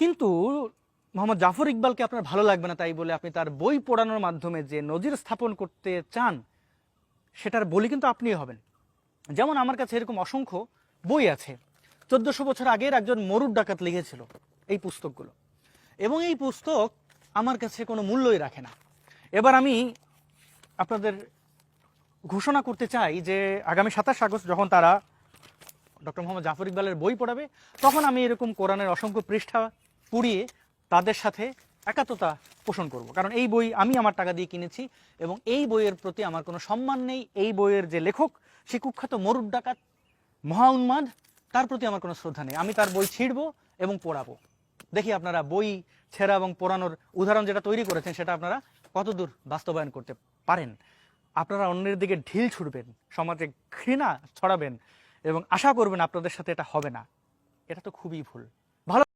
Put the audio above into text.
কিন্তু মোহাম্মদ জাফর ইকবালকে আপনার ভালো লাগবে না তাই বলে আপনি তার বই পড়ানোর মাধ্যমে যে নজির স্থাপন করতে চান, সেটার বলি কিন্তু আপনিই হবেন। যেমন আমার কাছে এরকম অসংখ্য বই আছে। চোদ্দশো বছর আগের একজন মরুর ডাকাত লিখেছিল এই পুস্তকগুলো। এবং এই পুস্তক আমার কাছে কোনো মূল্যই রাখে না। এবার আমি আপনাদের ঘোষণা করতে চাই যে আগামী সাতাশ আগস্ট যখন তারা ডক্টর মোহাম্মদ জাফর ইকবালের বই পড়াবে, তখন আমি এরকম কোরআনের অসংখ্য পৃষ্ঠা পুড়িয়ে তাদের সাথে একাত্মতা পোষণ করব। কারণ এই বই আমি আমার টাকা দিয়ে কিনেছি এবং এই বইয়ের প্রতি আমার কোনো সম্মান নেই। এই বইয়ের যে লেখক, সে কুখ্যাত মরুর ডাকাত, মহা উন্মাদ, তার প্রতি আমার কোনো শ্রদ্ধা নেই। আমি তার বই ছিঁড়বো এবং পড়াবো। দেখি আপনারা বই ছেঁড়া এবং পড়ানোর উদাহরণ যেটা তৈরি করেছেন, সেটা আপনারা কতদূর বাস্তবায়ন করতে পারেন? আপনারা অন্যের দিকে ঢিল ছুড়বেন, সমাজে ঘৃণা ছড়াবেন এবং আশা করবেন আপনাদের সাথে এটা হবে না। এটা তো খুবই ভুল। ভালো